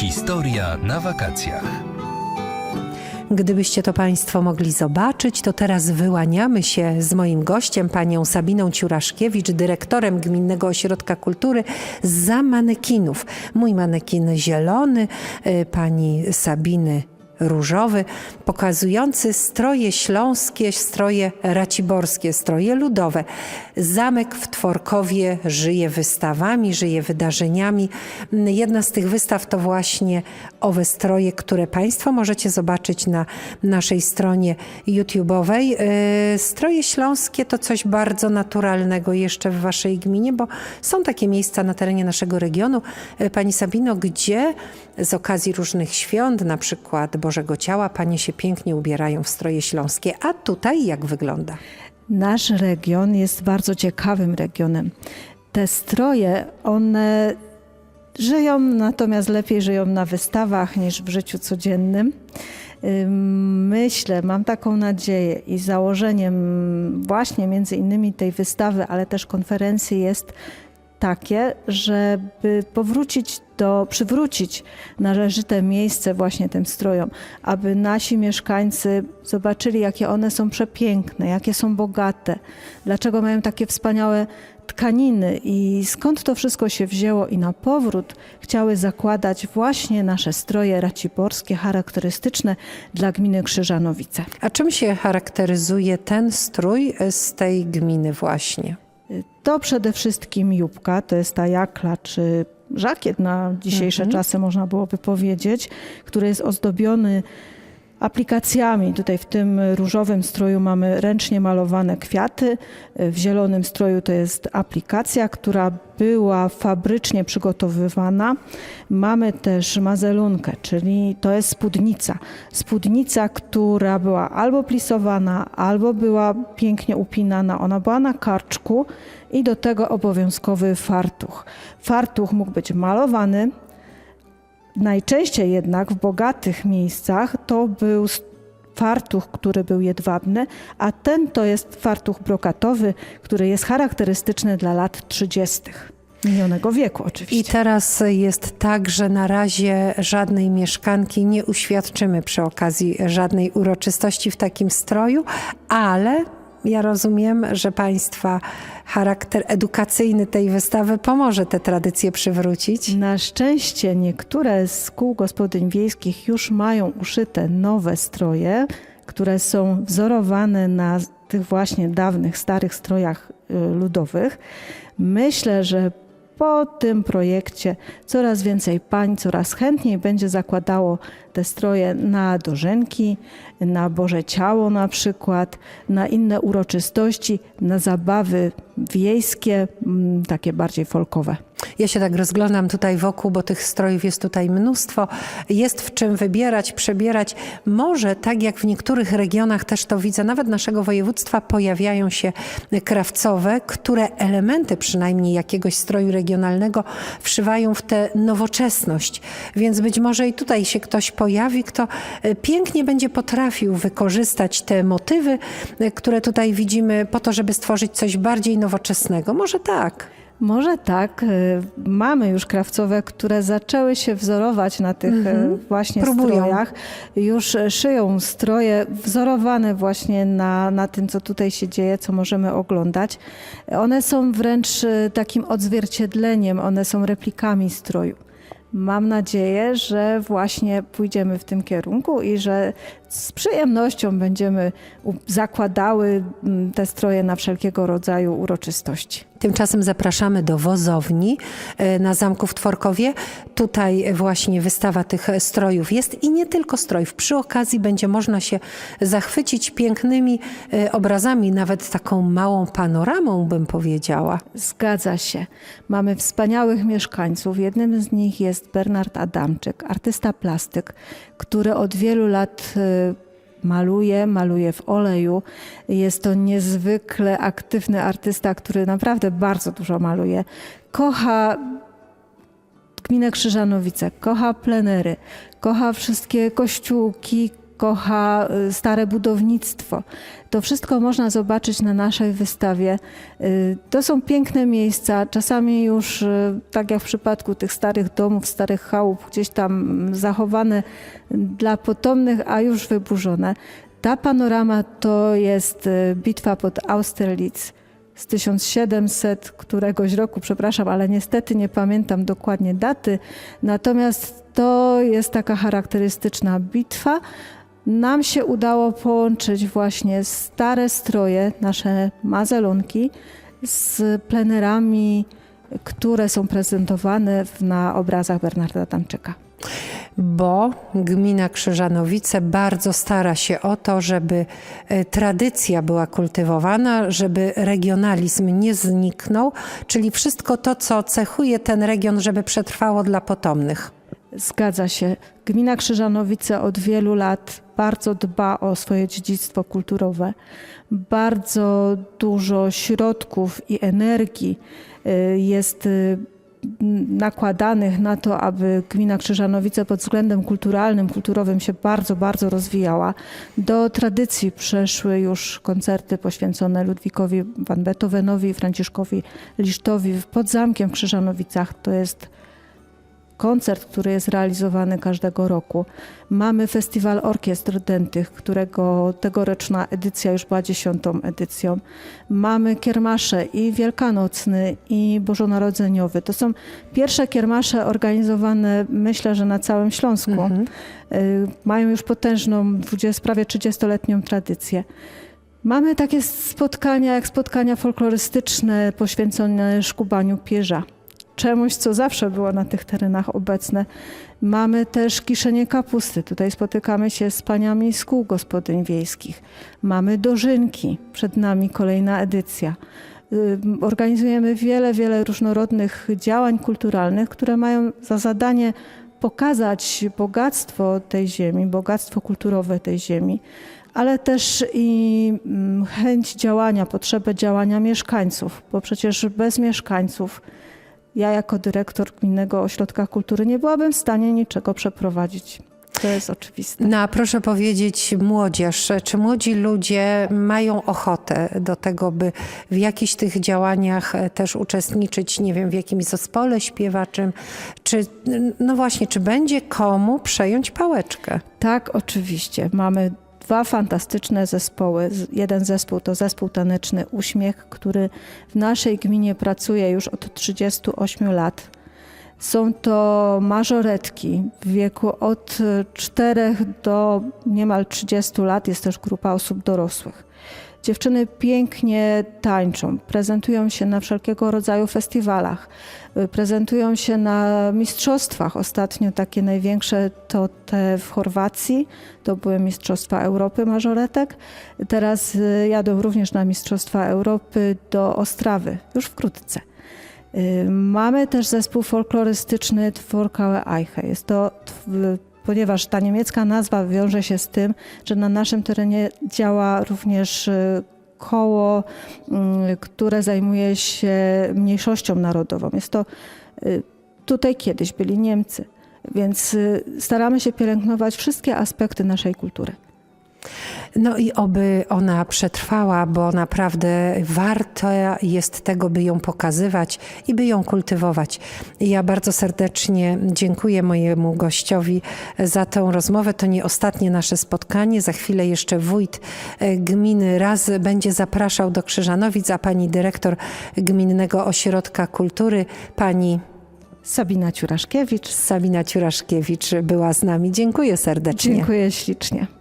Historia na wakacjach. Gdybyście to Państwo mogli zobaczyć, to teraz wyłaniamy się z moim gościem, panią Sabiną Ciuraszkiewicz, dyrektorem Gminnego Ośrodka Kultury, za manekinów. Mój manekin zielony, y, pani Sabiny różowy, pokazujący stroje śląskie, stroje raciborskie, stroje ludowe. Zamek w Tworkowie żyje wystawami, żyje wydarzeniami. Jedna z tych wystaw to właśnie owe stroje, które Państwo możecie zobaczyć na naszej stronie YouTube'owej. Yy, Stroje śląskie to coś bardzo naturalnego jeszcze w Waszej gminie, bo są takie miejsca na terenie naszego regionu, yy, Pani Sabino, gdzie z okazji różnych świąt, na przykład Bożego Ciała, Panie się pięknie ubierają w stroje śląskie. A tutaj jak wygląda? Nasz region jest bardzo ciekawym regionem. Te stroje, one żyją, natomiast lepiej żyją na wystawach niż w życiu codziennym. Ym, Myślę, mam taką nadzieję i założeniem właśnie między innymi tej wystawy, ale też konferencji jest takie, żeby powrócić do, przywrócić należyte miejsce właśnie tym strojom, aby nasi mieszkańcy zobaczyli, jakie one są przepiękne, jakie są bogate, dlaczego mają takie wspaniałe tkaniny i skąd to wszystko się wzięło i na powrót chciały zakładać właśnie nasze stroje raciborskie, charakterystyczne dla gminy Krzyżanowice. A czym się charakteryzuje ten strój z tej gminy właśnie? To przede wszystkim jubka, to jest ta jakla czy żakiet na dzisiejsze czasy można byłoby powiedzieć, który jest ozdobiony aplikacjami. Tutaj w tym różowym stroju mamy ręcznie malowane kwiaty, w zielonym stroju to jest aplikacja, która była fabrycznie przygotowywana. Mamy też mazelunkę, czyli to jest spódnica. Spódnica, która była albo plisowana, albo była pięknie upinana. Ona była na karczku i do tego obowiązkowy fartuch. Fartuch mógł być malowany, Najczęściej jednak w bogatych miejscach to był fartuch, który był jedwabny, a ten to jest fartuch brokatowy, który jest charakterystyczny dla lat 30. minionego wieku I oczywiście. teraz jest tak, że na razie żadnej mieszkanki nie uświadczymy przy okazji żadnej uroczystości w takim stroju, ale ja rozumiem, że Państwa charakter edukacyjny tej wystawy pomoże te tradycje przywrócić. Na szczęście niektóre z kół gospodyń wiejskich już mają uszyte nowe stroje, które są wzorowane na tych właśnie dawnych, starych strojach y, ludowych. Myślę, że po tym projekcie coraz więcej pań coraz chętniej będzie zakładało te stroje na dożynki, na Boże Ciało na przykład, na inne uroczystości, na zabawy wiejskie, mm, takie bardziej folkowe. Ja się tak rozglądam tutaj wokół, bo tych strojów jest tutaj mnóstwo. Jest w czym wybierać, przebierać. Może tak jak w niektórych regionach też to widzę, nawet naszego województwa pojawiają się krawcowe, które elementy przynajmniej jakiegoś stroju regionalnego wszywają w tę nowoczesność. Więc być może i tutaj się ktoś pojawi, kto e, pięknie będzie potrafił wykorzystać te motywy, e, które tutaj widzimy po to, żeby stworzyć coś bardziej nowoczesnego. Może tak. Może tak. y, Mamy już krawcowe, które zaczęły się wzorować na tych y, właśnie Próbują. strojach. Już y, szyją stroje wzorowane właśnie na, na tym, co tutaj się dzieje, co możemy oglądać. One są wręcz takim odzwierciedleniem, one są replikami stroju. Mam nadzieję, że właśnie pójdziemy w tym kierunku i że z przyjemnością będziemy zakładały mm, te stroje na wszelkiego rodzaju uroczystości. Tymczasem zapraszamy do wozowni e, na Zamku w Tworkowie. Tutaj właśnie wystawa tych strojów jest i nie tylko strojów. Przy okazji będzie można się zachwycić pięknymi e, obrazami, nawet taką małą panoramą, bym powiedziała. Zgadza się. Mamy wspaniałych mieszkańców. Jednym z nich jest Bernard Adamczyk, artysta plastyk, który od wielu lat y, maluje, maluje w oleju. Jest to niezwykle aktywny artysta, który naprawdę bardzo dużo maluje. Kocha gminę Krzyżanowice, kocha plenery, kocha wszystkie kościółki, kocha y, stare budownictwo. To wszystko można zobaczyć na naszej wystawie. Y, To są piękne miejsca, czasami już, y, tak jak w przypadku tych starych domów, starych chałup, gdzieś tam mm, zachowane dla potomnych, a już wyburzone. Ta panorama to jest bitwa pod Austerlitz z 1700 któregoś roku, przepraszam, ale niestety nie pamiętam dokładnie daty. Natomiast to jest taka charakterystyczna bitwa. Nam się udało połączyć właśnie stare stroje, nasze mazelunki, z plenerami, które są prezentowane na obrazach Bernarda Tamczyka. bo gmina Krzyżanowice bardzo stara się o to, żeby e, tradycja była kultywowana, żeby regionalizm nie zniknął, czyli wszystko to, co cechuje ten region, żeby przetrwało dla potomnych. Zgadza się. Gmina Krzyżanowice od wielu lat bardzo dba o swoje dziedzictwo kulturowe. Bardzo dużo środków i energii y, jest y, nakładanych na to, aby gmina Krzyżanowice pod względem kulturalnym, kulturowym się bardzo, bardzo rozwijała. Do tradycji przeszły już koncerty poświęcone Ludwikowi van Beethovenowi Franciszkowi Lisztowi pod zamkiem w Krzyżanowicach. To jest koncert, który jest realizowany każdego roku. Mamy Festiwal Orkiestr Dętych, którego tegoroczna edycja już była dziesiątą edycją. Mamy kiermasze i wielkanocny, i bożonarodzeniowy. To są pierwsze kiermasze organizowane, myślę, że na całym Śląsku. Y, Mają już potężną, 20, prawie 30-letnią tradycję. Mamy takie spotkania, jak spotkania folklorystyczne poświęcone szkubaniu pierza czemuś, co zawsze było na tych terenach obecne. Mamy też kiszenie kapusty. Tutaj spotykamy się z paniami z kół gospodyń wiejskich. Mamy dożynki. Przed nami kolejna edycja. Organizujemy wiele, wiele różnorodnych działań kulturalnych, które mają za zadanie pokazać bogactwo tej ziemi, bogactwo kulturowe tej ziemi, ale też i chęć działania, potrzebę działania mieszkańców, bo przecież bez mieszkańców ja jako dyrektor Gminnego Ośrodka Kultury nie byłabym w stanie niczego przeprowadzić. To jest oczywiste. No a proszę powiedzieć, młodzież, czy młodzi ludzie mają ochotę do tego, by w jakichś tych działaniach też uczestniczyć, nie wiem, w jakimś zespole śpiewaczym, czy no właśnie, czy będzie komu przejąć pałeczkę? Tak, oczywiście. Mamy dwa fantastyczne zespoły. Jeden zespół to zespół taneczny Uśmiech, który w naszej gminie pracuje już od 38 lat. Są to mażoretki w wieku od 4 do niemal 30 lat. Jest też grupa osób dorosłych. Dziewczyny pięknie tańczą, prezentują się na wszelkiego rodzaju festiwalach, y, prezentują się na mistrzostwach. Ostatnio takie największe to te w Chorwacji, to były Mistrzostwa Europy Mażoretek. Teraz y, jadą również na Mistrzostwa Europy do Ostrawy, już wkrótce. Y, Mamy też zespół folklorystyczny Tworkałe Eiche. Jest to, ponieważ ta niemiecka nazwa wiąże się z tym, że na naszym terenie działa również y, koło, mm, które zajmuje się mniejszością narodową. Jest to y, tutaj kiedyś byli Niemcy, więc y, staramy się pielęgnować wszystkie aspekty naszej kultury. No i oby ona przetrwała, bo naprawdę warto jest tego, by ją pokazywać i by ją kultywować. Ja bardzo serdecznie dziękuję mojemu gościowi za tę rozmowę. To nie ostatnie nasze spotkanie. Za chwilę jeszcze wójt e, gminy raz będzie zapraszał do Krzyżanowic, a pani dyrektor Gminnego Ośrodka Kultury, pani Sabina Ciuraszkiewicz. Sabina Ciuraszkiewicz była z nami. Dziękuję serdecznie. Dziękuję ślicznie.